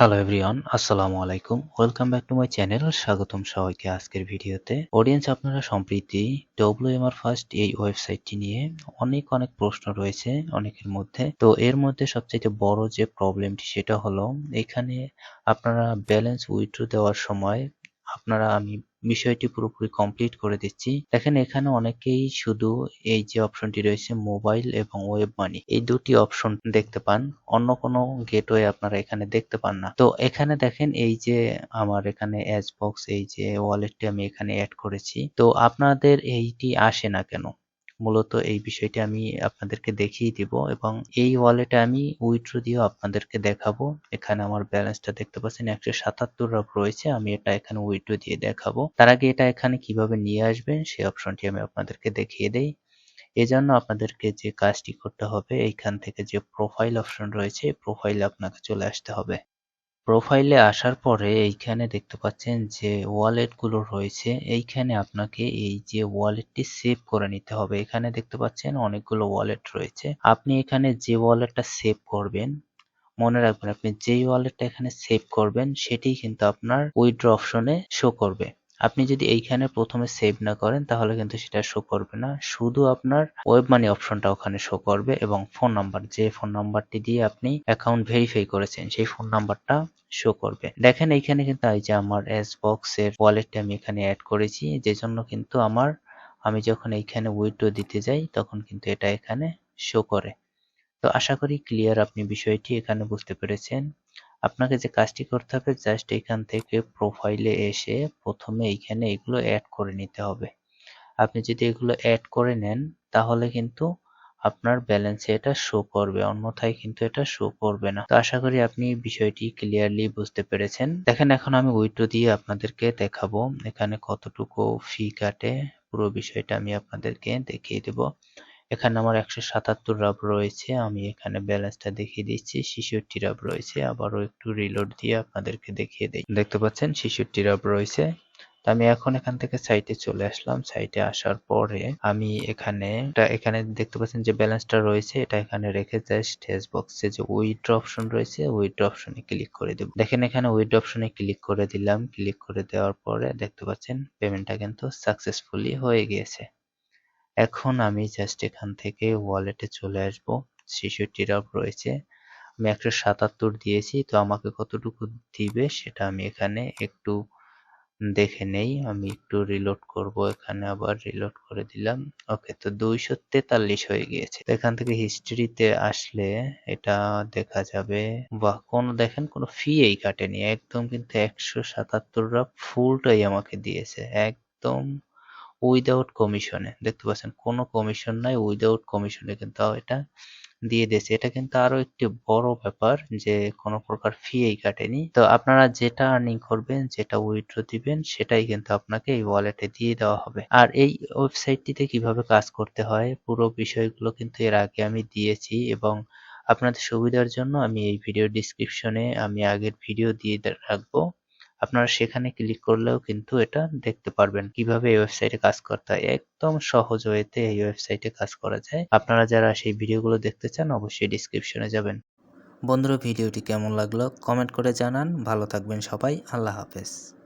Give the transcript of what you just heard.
Hello everyone আসসালামু আলাইকুম welcome back to my channel স্বাগতম সবাইকে আজকের ভিডিওতে। অডিয়েন্স আপনারা সম্প্রীতি ডব্লিউএমআর ফার্স্ট এই ওয়েবসাইটটি নিয়ে অনেক অনেক প্রশ্ন রয়েছে অনেকের মধ্যে। তো এর মধ্যে সবচেয়ে বড় যে প্রবলেমটি সেটা হলো এখানে আপনারা ব্যালেন্স উইথড্র দেওয়ার সময় আপনারা আমি বিষয়টি পুরোপুরি কমপ্লিট করে দিচ্ছি। দেখেন, এখানে অনেকেই শুধু এই যে অপশনটি রয়েছে মোবাইল এবং ওয়েব মানি এই দুটি অপশন দেখতে পান। অন্য কোনো গেটওয়ে আপনারা এখানে দেখতে পান না। তো এখানে দেখেন, এই যে আমার এখানে অ্যাজ বক্স এই যে ওয়ালেটটি আমি এখানে অ্যাড করেছি। তো আপনাদের এইটি আসে না কেন? মূলত এই বিষয়টি আমি আপনাদেরকে দেখিয়ে দিব এবং এই ওয়ালেটে আমি উইথড্র দিয়েও আপনাদেরকে দেখাবো। এখানে আমার ব্যালেন্সটা দেখতে পাচ্ছেন, একশো সাতাত্তর রক রয়েছে, আমি এটা এখানে উইথড্র দিয়ে দেখাবো। তার আগে এটা এখানে কীভাবে নিয়ে আসবেন, সেই অপশনটি আমি আপনাদেরকে দেখিয়ে দেই। এজন্য আপনাদেরকে যে কাজটি করতে হবে, এইখান থেকে যে প্রোফাইল অপশন রয়েছে প্রোফাইলে আপনাকে চলে আসতে হবে। প্রোফাইলে আসার পরে এইখানে দেখতে পাচ্ছেন যে ওয়ালেটগুলো রয়েছে। এইখানে আপনাকে এই যে ওয়ালেটটি সেভ করে নিতে হবে। এখানে দেখতে পাচ্ছেন অনেকগুলো ওয়ালেট রয়েছে। আপনি এখানে যে ওয়ালেটটা সেভ করবেন, মনে রাখবেন আপনি যেই ওয়ালেটটা এখানে সেভ করবেন সেটি কিন্তু আপনার উইথড্র অপশনে শো করবে। আপনি যদি এইখানে প্রথমে সেভ না করেন, তাহলে কিন্তু সেটা শো করবে না। শুধু আপনার ওয়েব মানি অপশনটা ওখানে শো করবে এবং ফোন নাম্বার যে ফোন নাম্বারটি দিয়ে আপনি অ্যাকাউন্ট ভেরিফাই করেছেন, সেই ফোন নাম্বারটা শো করবে। দেখেন এইখানে কিন্তু এই যে আমার এস বক্স এর ওয়ালেটটা আমি এখানে অ্যাড করেছি, যে জন্য কিন্তু আমার, আমি যখন এইখানে উইথড্র দিতে যাই, তখন কিন্তু এটা এখানে শো করে। তো আশা করি ক্লিয়ার আপনি বিষয়টি এখানে বুঝতে পেরেছেন। আপনাকে যে কাজটি করতে হবে জাস্ট এখান থেকে প্রোফাইলে এসে প্রথমে এইখানে এগুলো অ্যাড করে নিতে হবে। আপনি যদি এগুলো অ্যাড করে নেন, তাহলে কিন্তু আপনার ব্যালেন্সে এটা শো করবে, অন্যথায় কিন্তু এটা শো করবে না। তো আশা করি আপনি বিষয়টি ক্লিয়ারলি বুঝতে পেরেছেন। দেখেন, এখন আমি উইথড্র দিয়ে আপনাদেরকে দেখাবো, এখানে কতটুকু ফি কাটে। পুরো বিষয়টা আমি আপনাদেরকে দেখিয়ে দেব। এখানে আমার একশো সাতাত্তর রাব রয়েছে, আমি এখানে ব্যালেন্সটা দেখিয়ে দিচ্ছি, ছেষট্টি রাব রয়েছে, আবারও একটু রিলোড দিয়ে আপনাদেরকে দেখিয়ে দিই। দেখতে পাচ্ছেন, ছেষট্টি রাব রয়েছে। আমি এখন এখান থেকে সাইটে চলে আসলাম। সাইটে আসার পরে আমি এখানে এখানে দেখতে পাচ্ছেন যে ব্যালেন্সটা রয়েছে, এটা এখানে রেখে জাস্ট টেক্সট বক্সে যে উইথড্র অপশন রয়েছে উইথড্র অপশনে ক্লিক করে দেব। দেখেন এখানে উইথড্র অপশনে ক্লিক করে দিলাম। ক্লিক করে দেওয়ার পরে দেখতে পাচ্ছেন পেমেন্টটা কিন্তু সাকসেসফুলি হয়ে গিয়েছে। এখন আমি জাস্ট এখান থেকে ওয়ালেটে চলে আসব, ছেষট্টি রাব রয়েছে। আমি একশো সাতাত্তর দিয়েছি, তো আমাকে কতটুকু দিবে সেটা আমি এখানে একটু দেখে নেই। আমি একটু রিলোড করব, এখানে আবার রিলোড করে দিলাম। ওকে তো দুইশো তেতাল্লিশ হয়ে গিয়েছে। এখান থেকে হিস্ট্রিতে আসলে এটা দেখা যাবে। বা কোনো দেখেন, কোনো ফি এই কাটেনি। একদম কিন্তু একশো সাতাত্তর ফুলটাই আমাকে দিয়েছে। একদম উইদাউট কমিশনে দেখতে পাচ্ছেন, কোনো কমিশন নাই উইদাউট কমিশনে কিন্তু এটা দিয়ে দিয়েছে। এটা কিন্তু আরও একটি বড় ব্যাপার যে কোনো প্রকার ফি এই কাটেনি। তো আপনারা যেটা আর্নিং করবেন, যেটা উইথড্র দিবেন, সেটাই কিন্তু আপনাকে এই ওয়ালেটে দিয়ে দেওয়া হবে। আর এই ওয়েবসাইটটিতে কীভাবে কাজ করতে হয়, পুরো বিষয়গুলো কিন্তু এর আগে আমি দিয়েছি এবং আপনাদের সুবিধার জন্য আমি এই ভিডিও ডিসক্রিপশনে আমি আগের ভিডিও দিয়ে রাখব। আপনারা সেখানে ক্লিক করলেও কিন্তু এটা দেখতে পারবেন কীভাবে এই ওয়েবসাইটে কাজ করতে হয়। একদম সহজ ওয়েতে এই ওয়েবসাইটে কাজ করা যায়। আপনারা যারা সেই ভিডিওগুলো দেখতে চান অবশ্যই ডিসক্রিপশনে যাবেন। বন্ধুরা, ভিডিওটি কেমন লাগল? কমেন্ট করে জানান। ভালো থাকবেন সবাই। আল্লাহ হাফেজ।